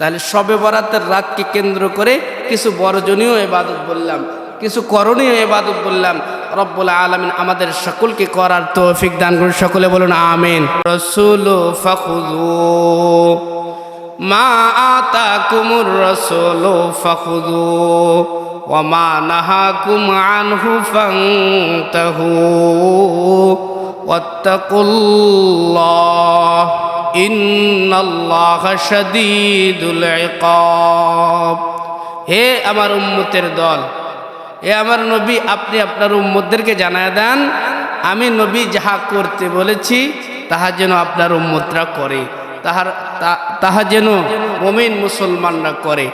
তাহলে সবে বরাতের রাতকে কেন্দ্র করে কিছু বর্জনীয় এবাদত বললাম, কিছু করণীয় এবাদত বললাম, রব্বুল আলমিন আমাদের সকলকে করার তৌফিক দান করুন, সকলে বলুন আমিন। রসুল ফখুদু মা হে আমার উম্মতের দল, হে আমার নবী, আপনি আপনার উম্মতদেরকে জানায় দেন, আমি নবী যাহা করতে বলেছি, তাহা যেন আপনার উম্মতরা করে, তাহার তাহা যেন মমিন মুসলমানরা করে।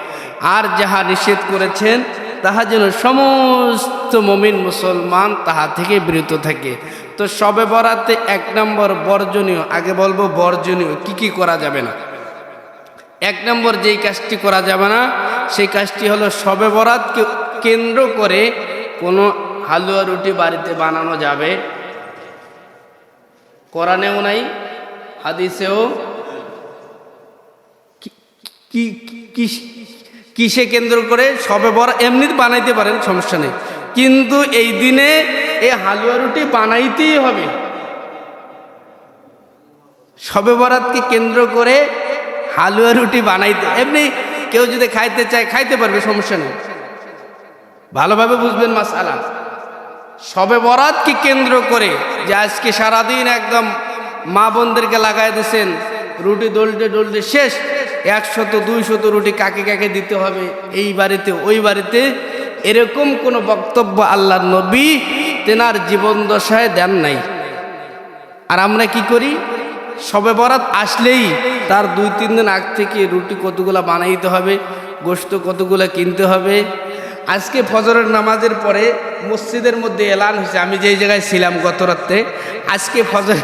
আর যাহা নিষেধ করেছেন, তাহা যেন সমস্ত মমিন মুসলমান তাহা থেকে বিরত থাকে। তো সবে বরাতে এক নম্বর বর্জনীয়, আগে বলব বর্জনীয়, কি কি করা যাবে না? এক নম্বর যেই কাজটি করা যাবে না, সেই কাজটি হলো সবে বরাতকে কেন্দ্র করে কোনো হালুয়া রুটি বাড়িতে বানানো যাবে। কোরআনেও নাই, হাদিসেও। কিসে কেন্দ্র করে সবে বড় এমনি বানাইতে পারেন, সমস্যা নেই। কিন্তু এই দিনে এই হালুয়া রুটি বানাইতেই হবে। সবে বরাতকে কেন্দ্র করে হালুয়া রুটি বানাইতে এমনি কেউ যদি খাইতে চায়, খাইতে পারবে, সমস্যা নেই। ভালোভাবে বুঝবেন মাসালা। সবে বরাতকে কেন্দ্র করে যে আজকে সারাদিন একদম মা বোনদেরকে লাগাই দিয়েছেন রুটি দলতে দলতে শেষ, একশত, দুইশত রুটি কাকে কাকে দিতে হবে, এই বাড়িতে, ওই বাড়িতে এরকম কোনো বক্তব্য আল্লাহ নবী তেনার জীবন দশায় দেন নাই। আর আমরা কি করি? সবে বরাত আসলেই তার দুই, তিন দিন আগ থেকে রুটি কতগুলা বানাইতে হবে গোস্ত কতগুলা কিনতে হবে। আজকে ফজরের নামাজের পরে মসজিদের মধ্যে এলান হয়েছে। আমি যেই জায়গায় ছিলাম গত রাত্রে আজকে ফজর,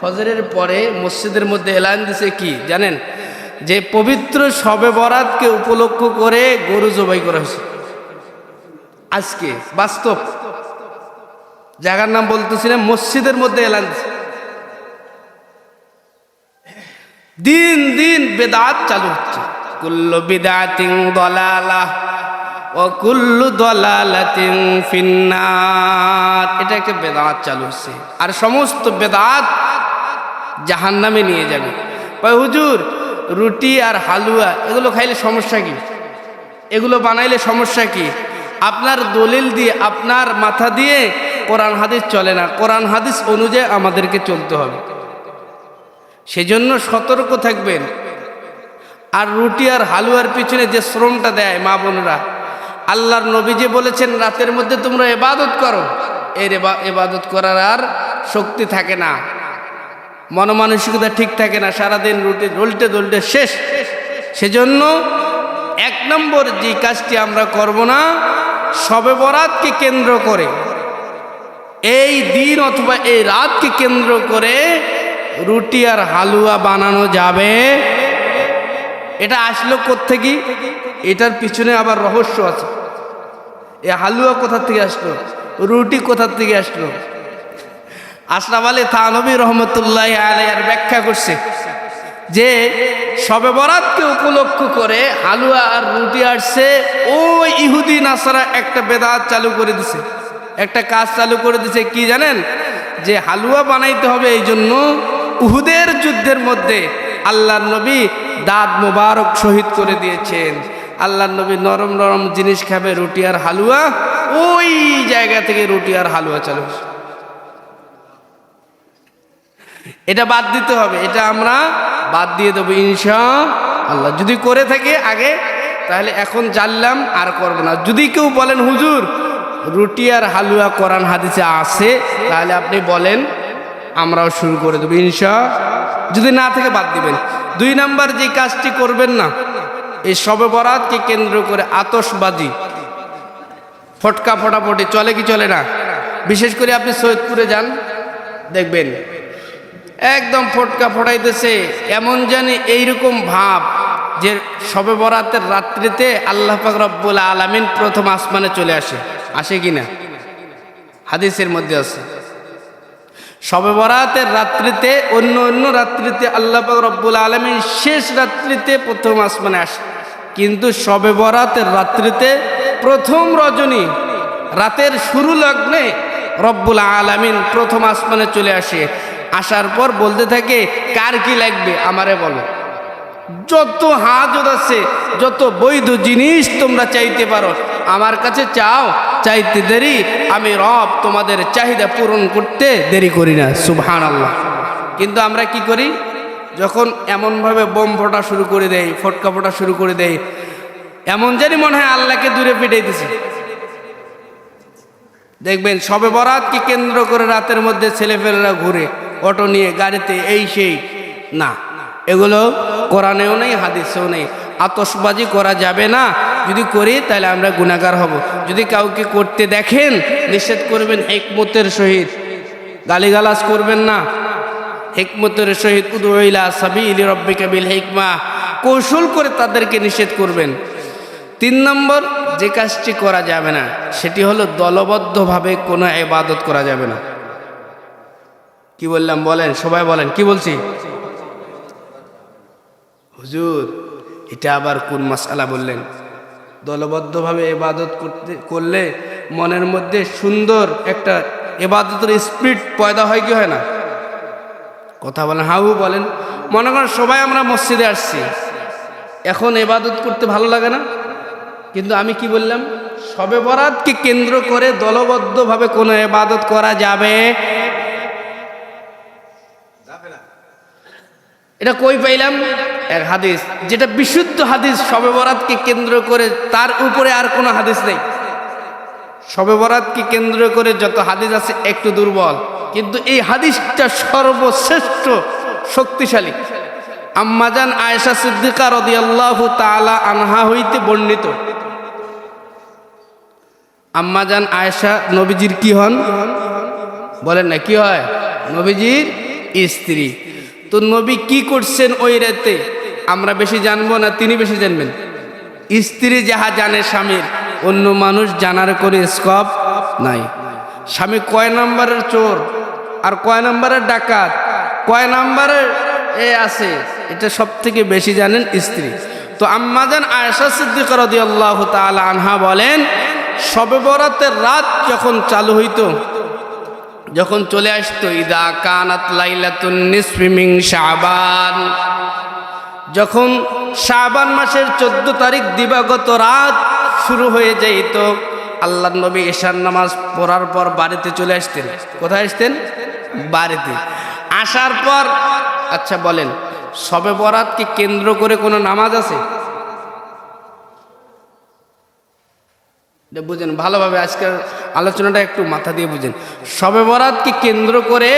ফজরের পরে মসজিদের মধ্যে এলান দিছে কি জানেন? যে পবিত্র সবে বরাতকে উপলক্ষ করে গরু জবাই করা হয়েছে। আজকে, বাস্তব। জায়গার নাম বলতেছিলাম, মসজিদের মধ্যে এলান দিন দিন বেদাত চালু হচ্ছে। কুল্লু বিদাতিং দলালা ও কুল্লু দলালাতিং ফিন্নার। এটা একটা বেদাত চালু হচ্ছে। আর সমস্ত বেদাত জাহান্নামে নিয়ে যাবে। হুজুর, রুটি আর হালুয়া, এগুলো খাইলে সমস্যা কি? এগুলো বানাইলে সমস্যা কি? আপনার দলিল দিয়ে, আপনার মাথা দিয়ে কোরআন হাদিস চলে না। কোরআন হাদিস অনুযায়ী আমাদেরকে চলতে হবে। সেজন্য সতর্ক থাকবেন। আর রুটি আর হালুয়ার পিছনে যে শ্রমটা দেয় মা বোনরা, আল্লাহর নবী যে বলেছেন, রাতের মধ্যে তোমরা এবাদত করো। এর এবা- এবাদত করার আর শক্তি থাকে না। মনমানসিকতা ঠিক থাকে না। সারাদিন রুটি দলতে দলতে শেষ। সেজন্য এক নম্বর যে কাজটি আমরা করব না সবে বরাতকে কেন্দ্র করে, এই দিন অথবা এই রাতকে কেন্দ্র করে রুটি আর হালুয়া বানানো যাবে। এটা আসলো কোত্থেকে? এটার পিছনে আবার রহস্য আছে। এ হালুয়া কোথা থেকে আসলো? রুটি কোথা থেকে আসলো? আশরাফ আলী থানবী রহমতুল্লাহ আলাইয়ার ব্যাখ্যা করছে যে সবে বরাতকে উপলক্ষ করে হালুয়া আর রুটি আসছে, ওই ইহুদি নাসারা একটা বেদাত চালু করে দিছে। একটা কাজ চালু করে দিছে কি জানেন? যে হালুয়া বানাইতে হবে এই জন্য উহুদের যুদ্ধের মধ্যে আল্লাহর নবী দাঁত মোবারক শহীদ করে দিয়েছেন। আল্লাহর নবী নরম নরম জিনিস খাবে, রুটি আর হালুয়া, ওই জায়গা থেকে রুটি আর হালুয়া চালু এটা বাদ দিতে হবে, এটা আমরা বাদ দিয়ে দেবো ইনশা আল্লাহ। যদি করে থাকে আগে, তাহলে এখন জানলাম আর করব না। যদি কেউ বলেন, হুজুর, রুটি আর হালুয়া কোরআন হাদিসে আছে, তাহলে আপনি বলেন, আমরাও শুরু করে দেবো ইনশা। যদি না থেকে বাদ দিবেন। দুই নাম্বার যে কাজটি করবেন না, এই সবে বরাতকে কেন্দ্র করে আতসবাজি ফটকা ফটাফটি চলে কি চলে না? বিশেষ করে আপনি সৈয়দপুরে যান, দেখবেন একদম ফটকা ফটাইতেছে এমন জানি এইরকম ভাব যে সবে বরাতের রাত্রিতে আল্লাহ পাক রব্বুল আলামিন প্রথম আসমানে চলে আসে। আসে কি না? হাদিসের মধ্যে আছে। শবে বরাতের রাত্রিতে, অন্য অন্য রাত্রিতে আল্লাহ পাক রব্বুল আলমী শেষ রাত্রিতে প্রথম আসমানে আসে। কিন্তু শবে বরাতের রাত্রিতে প্রথম রজনী, রাতের শুরু লগ্নে রব্বুল আলামিন প্রথম আসমানে চলে আসে। আসার পর বলতে থাকে, কার কি লাগবে? আমারে বলো। যত হাজত আছে, যত বৈধ জিনিস তোমরা চাইতে পারো, আমার কাছে চাও, চাইতে দেরি, আমি রব তোমাদের চাহিদা পূরণ করতে দেরি করি না সুবহান আল্লাহ কিন্তু আমরা কি করি? যখন এমনভাবে বোম ফোটা শুরু করে দেয় ফটকা ফোটা শুরু করে দেয় এমন জানি মনে হয় আল্লাহকে দূরে পিটাইতেছে। দেখবেন, সবে বরাতকে কেন্দ্র করে রাতের মধ্যে ছেলেপেলেরা ঘুরে অটো নিয়ে গাড়িতে এই সেই। না, এগুলো কোরআনেও নেই, হাদিসেও নেই। আতসবাজি করা যাবে না। যদি করি, তাহলে আমরা গুণাগার হব। যদি কাউকে করতে দেখেন, নিষেধ করবেন, একমতের সহিত। গালিগালাজ করবেন না। হেকমতের সহিত উদইলা সাবিলি রব্বিকা বিল হেকমা। কৌশল করে তাদেরকে নিষেধ করবেন। তিন নম্বর, যে কাজটি করা যাবে না, সেটি হলো দলবদ্ধভাবে কোনো এবাদত করা যাবে না। কি বললাম বলেন, সবাই বলেন, কি বলছি? হুজুর, এটা আবার কোন মাসালা বললেন? দলবদ্ধভাবে এবাদত করতে, করলে মনের মধ্যে সুন্দর একটা এবাদতের স্পিড পয়দা হয় কি হয় না? কথা বলেন, হাউ বলেন। মনে করেন সবাই আমরা মসজিদে আসছি। এখন এবাদত করতে ভালো লাগে না? কিন্তু আমি কি বললাম? সবে বরাতকে কেন্দ্র করে দলবদ্ধভাবে কোনো এবাদত করা যাবে এটা কই পাইলাম? এক হাদিস। যেটা বিশুদ্ধ হাদিস, সবে বরাতকে কেন্দ্র করে তার উপরে আর কোনো হাদিস নেই। সবে বরাতকে কেন্দ্র করে যত হাদিস আছে, একটু দুর্বল। কিন্তু এই হাদিসটা সর্বশ্রেষ্ঠ, শক্তিশালী। আম্মাজান আয়েশা সিদ্দিকা রদিয়াল্লাহু তাআলা আনহা হইতে বর্ণিত। আম্মাজান আয়েশা নবীজির কি হন? বলেন না, কি হয়? নবীজির স্ত্রী। তো নবী কি করছেন ওই রাতে? আমরা বেশি জানব না, তিনি বেশি জানবেন। স্ত্রী যাহা জানে স্বামীর, অন্য মানুষ জানার কোনো স্কপ নাই। স্বামী কয় নাম্বারের চোর আর কয় নম্বরের ডাকাত? কয় নম্বরের এ আছে, এটা সব থেকে বেশি জানেন স্ত্রী। তো আম্মাজান আয়েশা সিদ্দিক রাদিয়াল্লাহু তাআলা আনহা বলেন শবে বরাতের রাত যখন চালু হইতো যখন চলে আসতো, ইদা কানাত লাইলাতুন নিসফিমিং শাবান। যখন শাবান মাসের চোদ্দ তারিখ দিবাগত রাত শুরু হয়ে যাইত আল্লাহ নবী ঈশান নামাজ পড়ার পর বাড়িতে চলে আসতেন। কোথায় আসতেন? বাড়িতে। আসার পর আচ্ছা বলেন, সবে বরাতকে কেন্দ্র করে কোনো নামাজ আছে? বুঝেন, ভালোভাবে আজকের আলোচনাটা একটু মাথা দিয়ে বুঝেন। শবে বরাতকে কেন্দ্র করে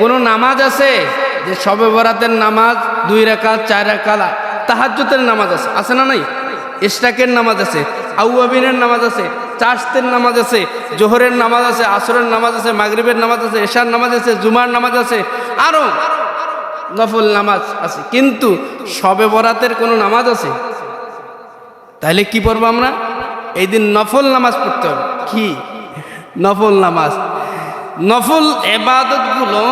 কোনো নামাজ আছে? যে শবে বরাতের নামাজ দুই রাকাত, চার রাকাত তাহাজ্জুতের নামাজ আছে। আছে না নাই? ইশরাকের নামাজ আছে, আউয়াবিনের নামাজ আছে চাষতের নামাজ আছে, জোহরের নামাজ আছে, আসরের নামাজ আছে, মাগরিবের নামাজ আছে, এশার নামাজ আছে, জুমার নামাজ আছে আরও নফল নামাজ আছে। কিন্তু শবে বরাতের কোনো নামাজ আছে? তাহলে কি পড়ব আমরা? এই দিন নফল নামাজ পড়তে হবে। কি? নফল নামাজ। নফল এবাদতগুলো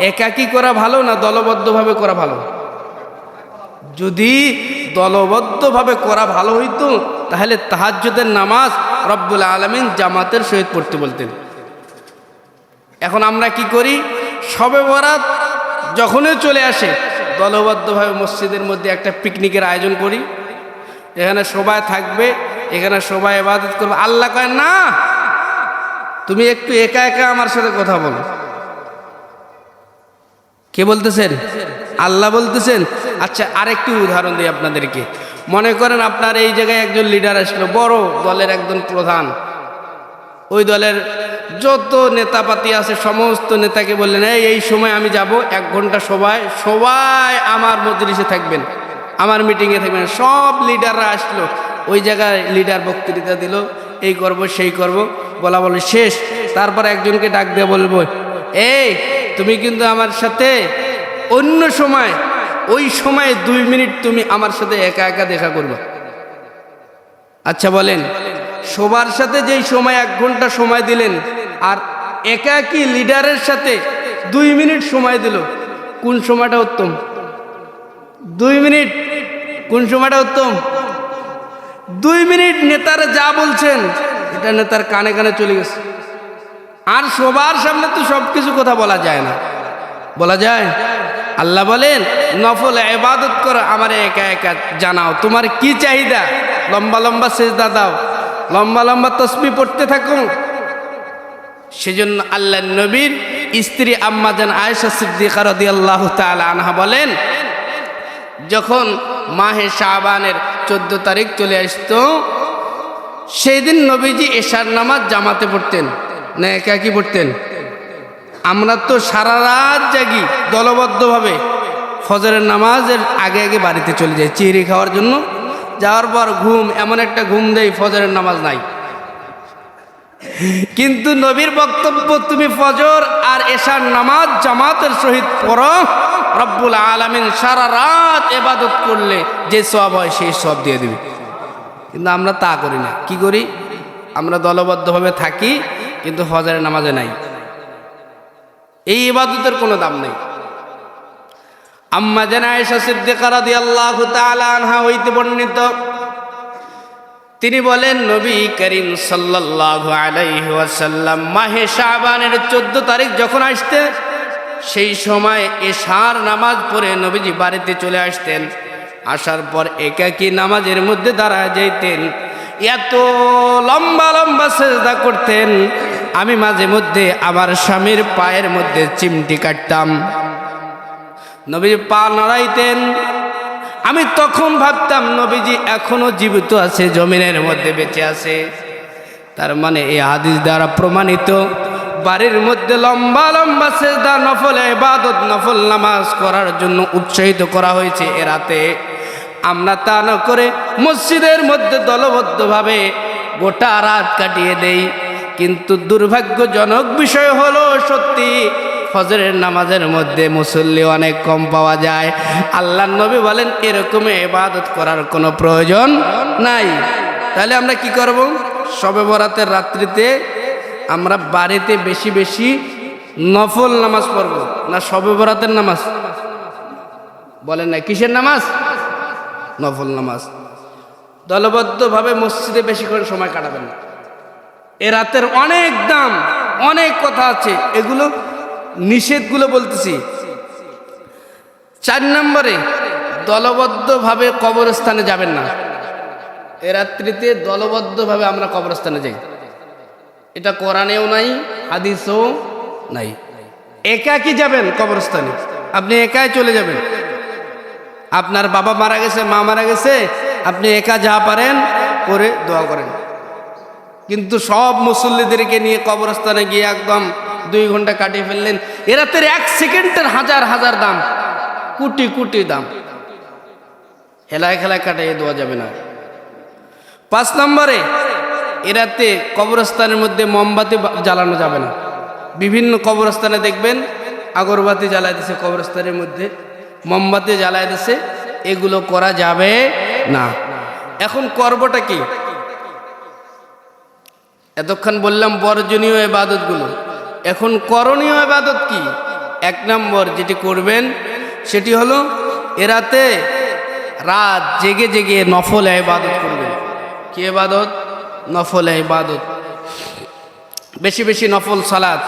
একাকি করা ভালো না দলবদ্ধভাবে করা ভালো? যদি দলবদ্ধভাবে করা ভালো হইতো, তাহলে তাহাজ্জুদের নামাজ রব্বুল আলমিন জামাতের সহিত পড়তে বলতেন। এখন আমরা কি করি? সবে বরাত যখনই চলে আসে, দলবদ্ধভাবে মসজিদের মধ্যে একটা পিকনিকের আয়োজন করি। এখানে সবাই থাকবে এখানে সবাই ইবাদত করবে। আল্লাহ কয়, না, তুমি একটু একা একা আমার সাথে কথা বলো। কে বলতেছেন? আল্লাহ বলতেছেন। আচ্ছা আরেকটি উদাহরণ দিই আপনাদেরকে। মনে করেন আপনার এই জায়গায় একজন লিডার আসলো, বড় দলের একজন প্রধান। ওই দলের যত নেতাপাতি আছে, সমস্ত নেতাকে বললেন, এই এই সময় আমি যাব, এক ঘণ্টা সবাই সবাই আমার মজলিসে থাকবেন, আমার মিটিংয়ে থাকবেন। সব লিডাররা আসলো। ওই জায়গায় লিডার বক্তৃতা দিল, এই করব, সেই করব, বলা বলে শেষ। তারপর একজনকে ডাক দিয়ে বলব, এই, তুমি কিন্তু আমার সাথে অন্য সময়, ওই সময় দুই মিনিট তুমি আমার সাথে একা একা দেখা করবে। আচ্ছা বলেন, সবার সাথে যেই সময় এক ঘণ্টা সময় দিলেন, আর একাকি লিডারের সাথে দুই মিনিট সময় দিল, কোন সময়টা উত্তম? দুই মিনিট, কোন সময়টা উত্তম? দুই মিনিট নেতারা যা বলছেন, এটা নেতার কানে কানে চলে গেছে। আর সবার সামনে তো সব কিছু কথা বলা যায় না। বলা যায়, আল্লাহ বলেন, নফল এবাদত করো, আমার একা একা জানাও। তোমার কি চাহিদা? লম্বা লম্বা সেজদা দাও, লম্বা লম্বা তসবি পড়তে থাকো। সেজন্য আল্লাহ নবীর স্ত্রী আম্মাজান আয়েশা সিদ্দিকা রাদিয়াল্লাহু তাআলা আনহা বলেন যখন মাহে শাবানের চোদ্দ তারিখ চলে আসতো সেই দিন নবীজি এশার নামাজ জামাতে পড়তেন। না একা কি পড়তেন। আমরা তো সারা রাত জাগি দলবদ্ধভাবে। ফজরের নামাজের আগে আগে বাড়িতে চলে যাই, চিড়ি খাওয়ার জন্য। যাওয়ার পর ঘুম, এমন একটা ঘুম দেয় ফজরের নামাজ নাই। কিন্তু নবীর বক্তব্য, তুমি ফজর আর এশার নামাজ জামাতের সহিত পড়ো। রব্বুল আলামিন সারা রাত এবাদত করলে যে সব হয় সেই সব দিয়ে দিবে। কিন্তু আমরা তা করি না। কি করি? আমরা দলবদ্ধভাবে থাকি, কিন্তু ফজরের নামাজে নাই। এই ইবাদতের কোনো দাম নেই। আম্মা জানা আয়েশা সিদ্দিকা রাদিয়াল্লাহু তাআলা আনহা হইতে বর্ণিত তিনি বলেন, নবী করিম সাল্লাল্লাহু আলাইহি ওয়াসাল্লাম মাহে শাবানের 14 তারিখ যখন আসতে সেই সময় এশার নামাজ পড়ে নবীজি বাড়িতে চলে আসতেন। আসার পর একাকী নামাজের মধ্যে দাঁড়া যাইতেন। এত লম্বা লম্বা সেজদা করতেন। আমি মাঝে মধ্যে আমার স্বামীর পায়ের মধ্যে চিমটি কাটতাম। নবীজি পা নড়াইতেন। আমি তখন ভাবতাম নবীজি এখনও জীবিত আছে, জমিনের মধ্যে বেঁচে আছে। তার মানে এই হাদিস দ্বারা প্রমাণিত, বাড়ির মধ্যে লম্বা লম্বা সেজদা, নফল এবাদত নফল নামাজ করার জন্য উৎসাহিত করা হয়েছে এ রাতে। আমরা তা না করে মসজিদের মধ্যে দলবদ্ধভাবে গোটা রাত কাটিয়ে দেই। কিন্তু দুর্ভাগ্যজনক বিষয় হলো সত্যি ফজরের নামাজের মধ্যে মুসল্লি অনেক কম পাওয়া যায়। আল্লাহ নবী বলেন, এরকম এবাদত করার কোনো প্রয়োজন নাই। তাহলে আমরা কি করব? সবে বরাতের রাত্রিতে আমরা বাড়িতে বেশি বেশি নফল নামাজ পড়ব না সবে বরাতের নামাজ? বলেন না, কিসের নামাজ? নফল নামাজ। দলবদ্ধভাবে মসজিদে বেশি করে সময় কাটাবেন না। এ রাতের অনেক দাম, অনেক কথা আছে। এগুলো নিষেধগুলো বলতেছি। চার নম্বরে, দলবদ্ধভাবে কবরস্থানে যাবেন না। এ রাত্রিতে দলবদ্ধভাবে আমরা কবরস্থানে যাই। এটা কোরআনেও নাই, হাদিসও নাই। একা কি যাবেন কবরস্থানে। আপনি একাই চলে যাবেন। আপনার বাবা মারা গেছে, মা মারা গেছে, আপনি একা যা পারেন করে দোয়া করেন। কিন্তু সব মুসল্লিদেরকে নিয়ে কবরস্থানে গিয়ে একদম দুই ঘণ্টা কাটিয়ে ফেললেন। এরাতের এক সেকেন্ডের হাজার হাজার দাম। কোটি কোটি দাম। হেলায় খেলায় কাটিয়ে দেওয়া যাবে না। পাঁচ নম্বরে এরাতে কবরস্থানের মধ্যে মোমবাতি জ্বালানো যাবে না। বিভিন্ন কবরস্থানে দেখবেন আগরবাতি জ্বালায় দিছে, কবরস্থানের মধ্যে মোমবাতি জ্বালায় দিছে। এগুলো করা যাবে না। এখন করবটা কি? এতক্ষণ বললাম বর্জনীয় এবাদতগুলো। এখন করণীয় এবাদত কি? এক নম্বর যেটি করবেন, সেটি হলো এরাতে রাত জেগে জেগে নফল ইবাদত করবেন। কি ইবাদত? নফল ইবাদত। বেশি বেশি নফল সালাদ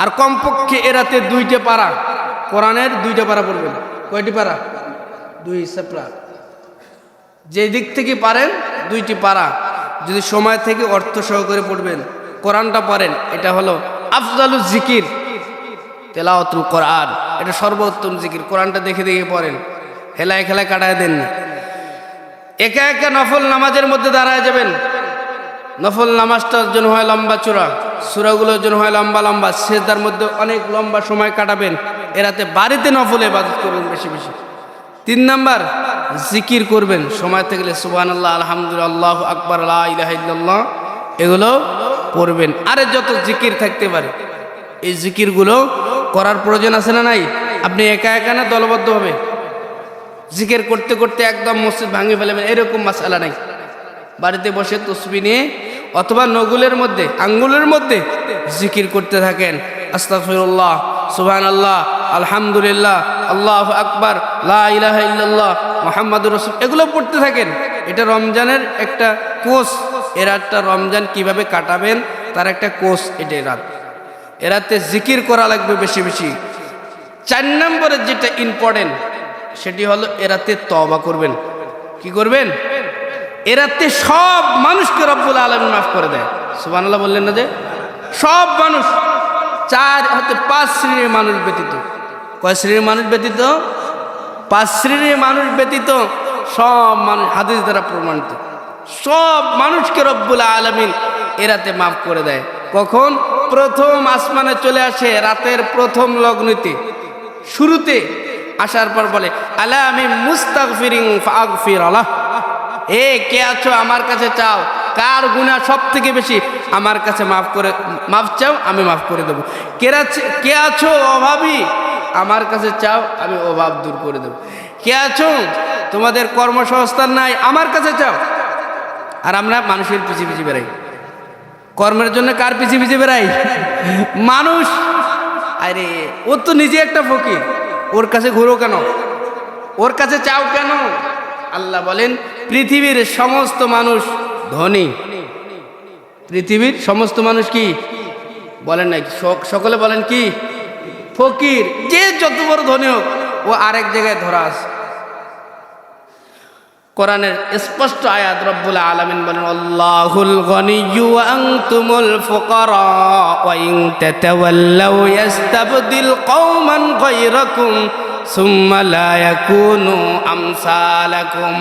আর কমপক্ষে এরাতে দুইটা পারা। কোরআনের দুইটা পারা পড়বেন। কয়টি পারা? দুই সেপরা। যে দিক থেকে পারেন, দুইটি পারা। যদি সময় থেকে অর্থ সহকারে পড়বেন, কোরআনটা পড়েন, এটা হলো আফজালু জিকির, তেলাওয়াতুল কোরআন। এটা সর্বোত্তম জিকির। কোরআনটা দেখে দেখে পড়েন। হেলায় খেলায় কাটায় দেন একা একা নফল নামাজের মধ্যে দাঁড়ায় যাবেন। নফল নামাজটার জন্য হয় লম্বা চূড়া। চূড়াগুলোর জন্য হয় লম্বা লম্বা। সেদার মধ্যে অনেক লম্বা সময় কাটাবেন। এরাতে বাড়িতে নফল এবাদত করবেন বেশি বেশি। তিন নাম্বার, জিকির করবেন। সময় থাকলে সুবাহ আল্লাহ আলহামদুলিল্লাহ আকবর আল্লাহ এগুলো পড়বেন। আরে যত জিকির থাকতে পারে। এই জিকিরগুলো করার প্রয়োজন আছে না নাই? আপনি একা একা না দলবদ্ধ হবে? জিকির করতে করতে একদম মসজিদ ভাঙে ফেলবেন এরকম মাসালা নাই। বাড়িতে বসে তসবি নিয়ে অথবা নগুলের মধ্যে, আঙ্গুলের মধ্যে জিকির করতে থাকেন। আস্তাফিরুল্লাহ সুবহান আল্লাহ আলহামদুলিল্লাহ, আল্লাহ আকবার, লা ইলাহা ইল্লাল্লাহ মোহাম্মদ রসুল, এগুলো পড়তে থাকেন। এটা রমজানের একটা কোর্স। এর একটা রমজান কীভাবে কাটাবেন? তার একটা কোর্স এটা রাত। এরাতে জিকির করা লাগবে বেশি বেশি। চার নম্বরের যেটা ইম্পর্টেন্ট সেটি হলো এরাতে তবা করবেন। কি করবেন? এরাতে সব মানুষকে রব্বুল আলম মাফ করে দেয়। সুবহানাল্লাহ বললেন না যে? সব মানুষ, চার হতে পাঁচ শ্রেণির মানুষ ব্যতীত। কয় শ্রেণির মানুষ ব্যতীত? পাঁচ শ্রেণির মানুষ ব্যতীত সব মানুষ হাদিস দ্বারা প্রমাণিত। সব মানুষকে রব্বুল আলমিন এরাতে মাফ করে দেয়। কখন? প্রথম আসমানে চলে আসে রাতের প্রথম লগ্নিতে। শুরুতে আসার পর বলে, আলা আমি মুস্তাক ফিরিং ফাগফির আল্লাহ এ, কে আছো আমার কাছে চাও? কার গুণা সব থেকে বেশি? আমার কাছে মাফ করে, মাফ চাও, আমি মাফ করে দেবো। কে আছে- কে আছো অভাবী? আমার কাছে চাও, আমি অভাব দূর করে দেবো। কে আছো? তোমাদের কর্মসংস্থান নাই, আমার কাছে চাও। আর আমরা মানুষের পিছিয়ে পিছিয়ে বেড়াই। কর্মের জন্য কার পিছিয়ে পিছিয়ে বেড়াই? মানুষ। আরে, ও তো নিজে একটা ফকির। ওর কাছে ঘুরো কেন? ওর কাছে চাও কেন? আল্লাহ বলেন, পৃথিবীর সমস্ত মানুষ ধনী। পৃথিবীর সমস্ত মানুষ কি? বলেন নাই। সকলে বলেন কি? ফকির। যে যত বড় ধনী হোক, ও আরেক জায়গায় ধরা আছে। কোরআনের স্পষ্ট আয়াত রব্বুল আলামিন বলেন, আল্লাহুল গনিয়্যু ওয়া আনতুমুল ফুকারা ওয়া ইন ইস্তাবদিল কওমান গায়রাকুম সুম্মা লা ইয়াকুনু আমসালাকুম।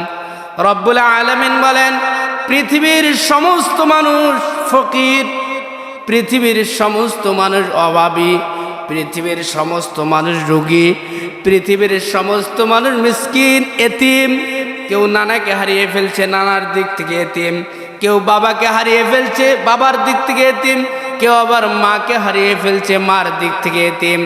রব্বুল আলামিন বলেন, পৃথিবীর সমস্ত মানুষ ফকির, পৃথিবীর সমস্ত মানুষ অভাবী, পৃথিবীর সমস্ত মানুষ রোগী, পৃথিবীর সমস্ত মানুষ মিসকিন, এতিম কেউ নানাকে হারিয়ে ফেলছে নানার দিক থেকে এতিম, কেউ বাবাকে হারিয়ে ফেলছে বাবার দিক থেকে এতিম, কেউ আবার মাকে হারিয়ে ফেলছে মার দিক থেকে এতিম।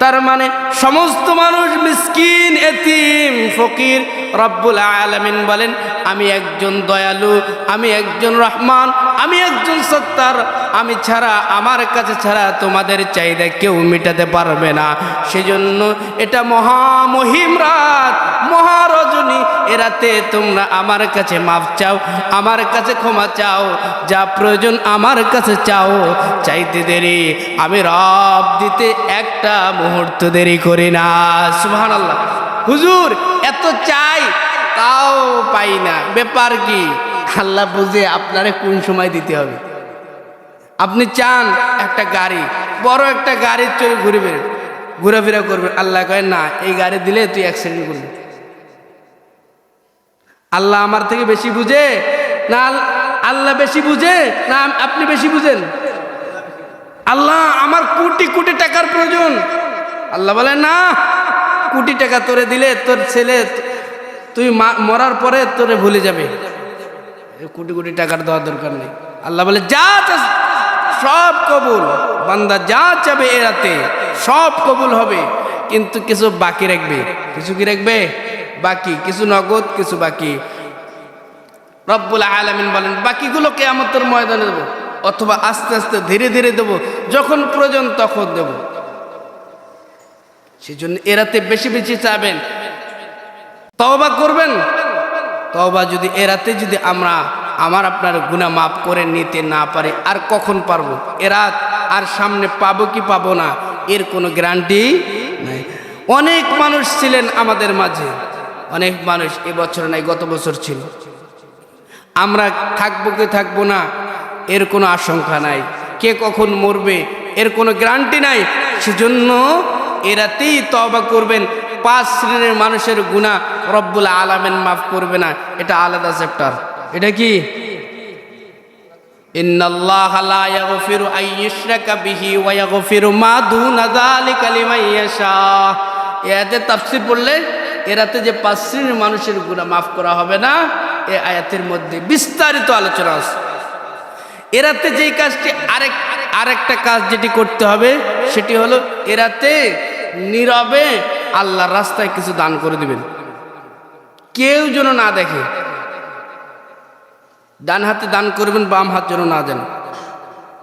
তার মানে সমস্ত মানুষ মিসকিন, এতিম, ফকির, রব্বুল আলমিন বলেন আমি একজন দয়ালু, আমি একজন রহমান, আমি একজন সত্তার। আমি ছাড়া, আমার কাছে ছাড়া তোমাদের চাহিদা কেউ মেটাতে পারবে না। সেজন্য এটা মহামহিম রাত মহারজনী এরাতে তোমরা আমার কাছে মাফ চাও, আমার কাছে ক্ষমা চাও, যা প্রয়োজন আমার কাছে চাও। চাইতে দেরি, আমি রব দিতে একটা মুহূর্ত দেরি করি না। সুহান আল্লাহ হুজুর, এত চাই তাও পাই না। ব্যাপার কি? আল্লাহ বুঝে আপনারে কোন সময় দিতে হবে। আপনি চান একটা গাড়ি, বড় একটা গাড়ির চড়ে ঘুরবেন ঘোরাফেরা করবেন। আল্লাহ কয়, না, এই গাড়ি দিলে তুই অ্যাক্সিডেন্ট করবি। আল্লাহ আমার থেকে বেশি বুঝে? না, আল্লাহ বেশি বুঝে? না, আপনি বেশি বুঝেন? আল্লাহ আমার কোটি কোটি টাকার প্রয়োজন। আল্লাহ বলে, না, কোটি টাকা তোরে দিলে তোর ছেলে তুই মরার পরে তোরে ভুলে যাবে। কোটি কোটি টাকার দেওয়ার দরকার নেই। আল্লাহ বলে, যা সব কবুল। বান্দা যা চাবে এরাতে সব কবুল হবে। কিন্তু কিছু বাকি রাখবে। কিছু কি রাখবে? বাকি। কিছু নগদ, কিছু বাকি। রব্বুল আলামিন বলেন, বাকিগুলো কেয়ামতের ময়দানে দেবো অথবা আস্তে আস্তে ধীরে ধীরে দেবো। যখন প্রয়োজন তখন দেব। সেজন্য এরাতে বেশি বেশি চাবেন। তওবা করবেন? তওবা যদি এরাতে যদি আমরা আমার আপনার গুণা মাফ করে নিতে না পারে, আর কখন পারব? এরা আর সামনে পাবো কি পাবো না? এর কোনো গ্যারান্টি নাই। অনেক মানুষ ছিলেন আমাদের মাঝে। অনেক মানুষ এবছর নাই, গত বছর ছিল। আমরা থাকব কি থাকব না, এর কোনো আশঙ্কা নাই। কে কখন মরবে, এর কোনো গ্যারান্টি নাই। সেজন্য এরাতেই তবা করবেন। পাঁচ শ্রেণির মানুষের গুণা রব্বুল আলামেন মাফ করবে না। এটা আলাদা চ্যাপ্টার এটা কি? এতে তাফসীর পড়লে এরাতে যে পাঁচ শ্রেণির মানুষের মাফ করা হবে না, এ মধ্যে বিস্তারিত আলোচনা আছে। এরাতে যেই কাজটি আরেক, আরেকটা কাজ যেটি করতে হবে, সেটি হলো এরাতে নীরবে আল্লাহর রাস্তায় কিছু দান করে দিবেন। কেউ যেন না দেখে। ডান হাতে দান করবেন, বাম হাত যেন না দেন।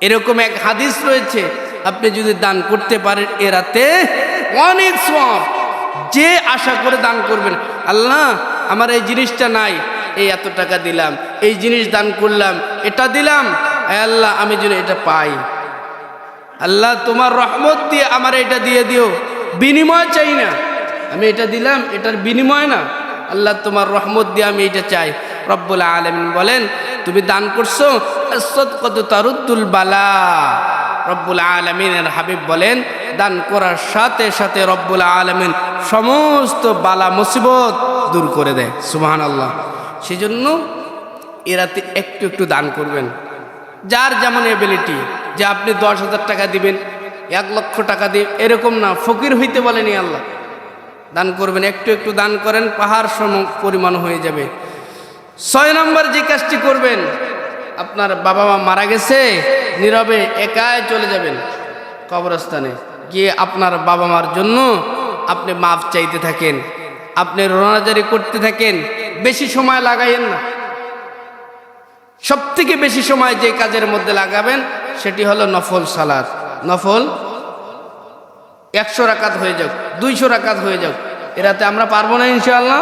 এরকম এক হাদিস রয়েছে, আপনি যদি দান করতে পারেন এ রাতে অনেক সব যে আশা করে দান করবেন, আল্লাহ, আমার এই জিনিসটা নাই, এই এত টাকা দিলাম, এই জিনিস দান করলাম, এটা দিলাম আল্লাহ, আমি যেন এটা পাই। আল্লাহ, তোমার রহমত দিয়ে আমার এটা দিয়ে দিও। বিনিময় চাই না। আমি এটা দিলাম, এটার বিনিময় না। আল্লাহ তোমার রহমত দিয়ে আমি এটা চাই। রব্বুল আলমিন বলেন, তুমি দান করছ কত তারুদ্দুল বালা। রব্বুল আলমিনের হাবিব বলেন, দান করার সাথে সাথে রব্বুল আলমিন সমস্ত বালা, মুসিবত দূর করে দেয়। সুবাহান আল্লাহ সেজন্য এরাতে একটু একটু দান করবেন। যার যেমন এবিলিটি যে আপনি দশ হাজার টাকা দিবেন এক লক্ষ টাকা দিয়ে, এরকম না, ফকির হইতে বলেনি আল্লাহ। দান করবেন, একটু একটু দান করেন, পাহাড় সম পরিমাণ হয়ে যাবে। ছয় নম্বর যে কাজটি করবেন, আপনার বাবা মা মারা গেছে, নীরবে একাই চলে যাবেন কবরস্থানে। গিয়ে আপনার বাবা মার জন্য আপনি মাফ চাইতে থাকেন, আপনি রোনাজারি করতে থাকেন, বেশি সময় লাগাইয়েন না। সব থেকে বেশি সময় যে কাজের মধ্যে লাগাবেন, সেটি হলো নফল সালাদ নফল একশো রাকাত হয়ে যাক, দুইশো রাকাত হয়ে যাক। এরাতে আমরা পারব না ইনশাআল্লাহ।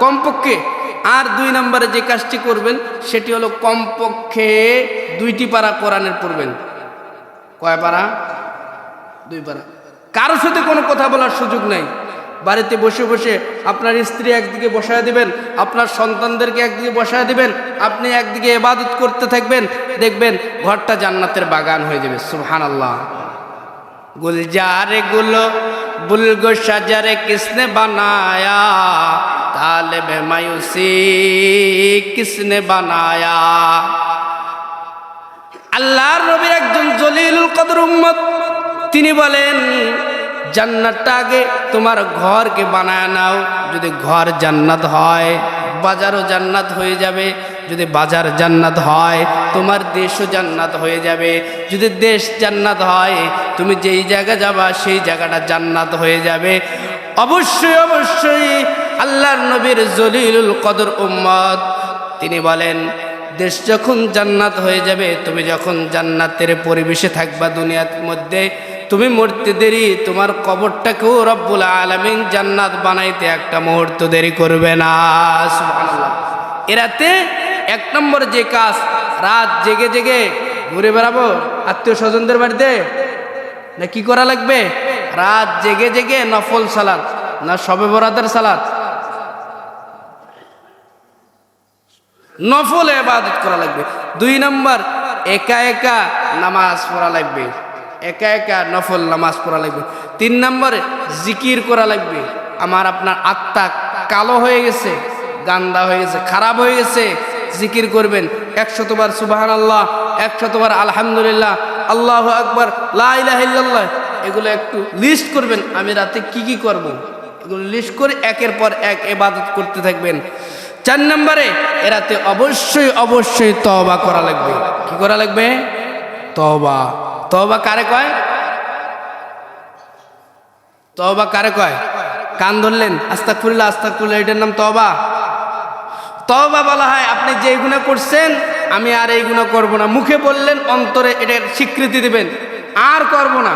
কমপক্ষে আর দুই নম্বরে যে কাজটি করবেন, সেটি হলো কমপক্ষে দুইটি পারা কোরআনের পড়বেন। কয় পারা? দুই পারা। কারোর সাথে কোনো কথা বলার সুযোগ নাই। বাড়িতে বসে বসে আপনার স্ত্রী একদিকে বসায় দিবেন, আপনার সন্তানদেরকে একদিকে বসায় দিবেন, আপনি একদিকে এবাদত করতে থাকবেন, দেখবেন ঘরটা জান্নাতের বাগান হয়ে যাবে। সুহান আল্লাহ গুলজারে গুলো বুলগো সাজারে কিসনে বানায়া তালে বেমায়ুসি কিসনে বানায়া। আল্লাহর রবির একজন জলিল কদর উম্মত, তিনি বলেন জান্নাতটা আগে তোমার ঘরকে বানায় নাও। যদি ঘর জান্নাত হয়, বাজারও জান্নাত হয়ে যাবে। যদি বাজার জান্নাত হয়, তোমার দেশও জান্নাত হয়ে যাবে। যদি দেশ জান্নাত হয়, তুমি যেই জায়গা যাবা, সেই জায়গাটা জান্নাত হয়ে যাবে। অবশ্যই অবশ্যই আল্লাহর নবীর জলিলুল কদর উম্মত। তিনি বলেন, দেশ যখন জান্নাত হয়ে যাবে, তুমি যখন জান্নাতের পরিবেশে থাকবা দুনিয়ার মধ্যে তুমি মরতে দেরি, তোমার কবরটাকেও রব্বুল আলমিন জান্নাত বানাইতে একটা মুহূর্ত দেরি করবে না। এরাতে এক নম্বর যে কাজ, রাত জেগে জেগে ঘুরে বেড়াবো আত্মীয় স্বজনদের বাড়িতে, না কি করা লাগবে? রাত জেগে জেগে নফল সালাদ, না সবে বরাতের সালাদ? নফল এবাদত করা লাগবে। দুই নম্বর, একা একা নামাজ পড়া লাগবে। একা একা নফল নামাজ পড়া লাগবে। তিন নম্বরে জিকির করা লাগবে। আমার আপনার আত্মা কালো হয়ে গেছে, গান্দা হয়ে গেছে, খারাপ হয়ে গেছে। জিকির করবেন। একশতবার সুবাহান আল্লাহ একশতবার আলহামদুলিল্লাহ, আল্লাহ আকবর লাহ এগুলো একটু লিস্ট করবেন, আমি রাতে কি কি করব। এগুলো লিস্ট করে একের পর এক এবাদত করতে থাকবেন। চার নম্বরে এরাতে অবশ্যই অবশ্যই তবা করা লাগবে। কি করা লাগবে? তবা তবা কারে কয়? তবা কারে কয়? কান ধরলেন। আস্তাকুল্লাহ আস্তাকুল্লাহ এটার নাম তবা তবা বলা হয়, আপনি যে গুণা করছেন, আমি আর এই গুণা করব না। মুখে বললেন, অন্তরে এটার স্বীকৃতি দেবেন। আর করব না।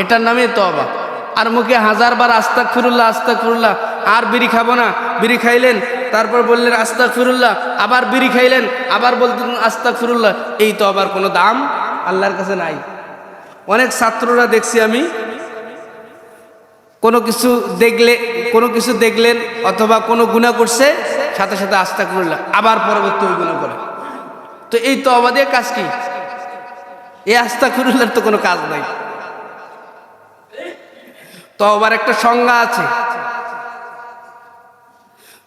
এটার নামে তবা আর মুখে হাজার বার আস্তাক ফিরুল্লাহ আস্তাক ফিরুল্লাহ আর বিড়ি খাব না। বিড়ি খাইলেন, তারপর বললেন আস্তাক ফিরুল্লাহ আবার বিড়ি খাইলেন, আবার বলতেন আস্তাক ফিরুল্লাহ এই তো আবার কোনো দাম আল্লাহর কাছে নাই। অনেক ছাত্ররা দেখছি আমি, কোনো কিছু দেখলে, কোনো কিছু দেখলেন অথবা কোনো গুণা করছে, সাথে সাথে আস্থা করল আবার পরবর্তী ওই গুণা করে। তো এই তো অবাদে কাজ কি? এই আস্থা করলার তো কোনো কাজ নাই। তবার একটা সংজ্ঞা আছে।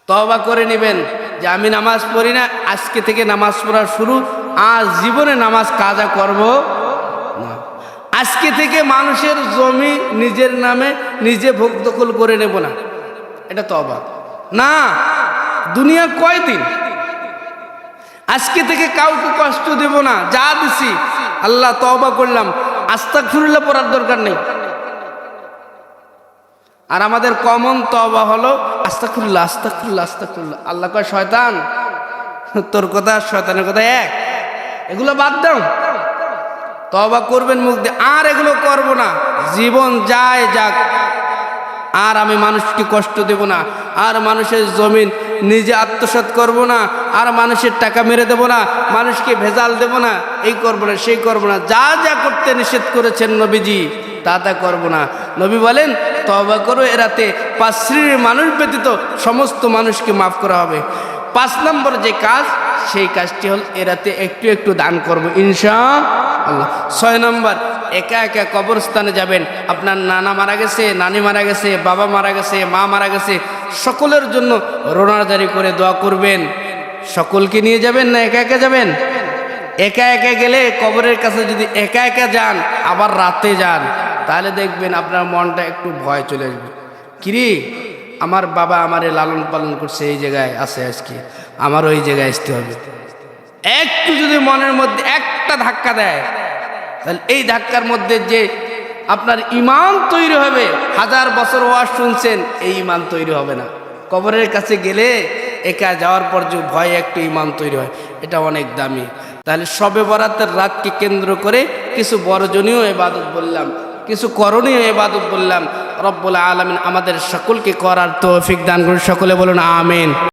তবা করে নেবেন। যে আমি নামাজ পড়ি না, আজকে থেকে নামাজ পড়া শুরু আর জীবনে নামাজ কাজা করব না। আজকে থেকে মানুষের জমি নিজের নামে নিজে ভোগ দখল করে নেব না। এটা তবা না, দুনিয়া কয়দিন? আজকে থেকে কাউকে কষ্ট দেব না, যা দিছি, আল্লাহ তবা করলাম। আস্তা খুরুল্লাহ পড়ার দরকার নেই। আর আমাদের কমন তবা হলো আস্তা খুল্লা আস্তা খুল্লা আস্তা খুল্লা আল্লাহ কয়, শয়তান, তোর কথা শয়তানের কথা এক। এগুলো বাদ দাও। তবা করবেন মুখ দিয়ে। আর এগুলো করব না। জীবন যায় যাক। আর আমি মানুষকে কষ্ট দেব না। আর মানুষের জমিন নিজে আত্মসাৎ করব না। আর মানুষের টাকা মেরে দেব না। মানুষকে ভেজাল দেব না। এই করব না, সেই করব না। যা যা করতে নিষেধ করেছেন নবীজি তা তা করব না। নবী বলেন তবা করো এরাতে পাঁচ শ্রেণির মানুষ ব্যতীত সমস্ত মানুষকে মাফ করা হবে। পাঁচ নম্বর যে কাজ, সেই কাজটি হল এরাতে একটু একটু দান করব ইনশা আল্লাহ ছয় নম্বর, একা একা কবরস্থানে যাবেন। আপনার নানা মারা গেছে, নানি মারা গেছে, বাবা মারা গেছে, মা মারা গেছে, সকলের জন্য রোনাজারি করে দোয়া করবেন। সকলকে নিয়ে যাবেন না একা একা যাবেন? একা একা গেলে কবরের কাছে যদি একা একা যান, আবার রাতে যান। তাহলে দেখবেন আপনার মনটা একটু ভয় চলে আসবে। কিরি? আমার বাবা আমারে লালন পালন করছে এই জায়গায় আছে আজকে। আমার ওই জায়গায় আসতে হবে। একটু যদি মনের মধ্যে একটা ধাক্কা দেয়, তাহলে এই ধাক্কার মধ্যে যে আপনার ইমান তৈরি হবে, হাজার বছর ওয়াজ শুনছেন, এই ইমান তৈরি হবে না। কবরের কাছে গেলে একা যাওয়ার পর যে ভয় একটু ইমান তৈরি হয়, এটা অনেক দামি। তাহলে সবে বরাতের রাতকে কেন্দ্র করে কিছু বড়জনীয় এবাদত বললাম। কিছু করণীয় এবাদত বললাম, রব্বুল আলমিন আমাদের সকলকে করার তৌফিক দান করুন। সকলে বলুন, আমিন।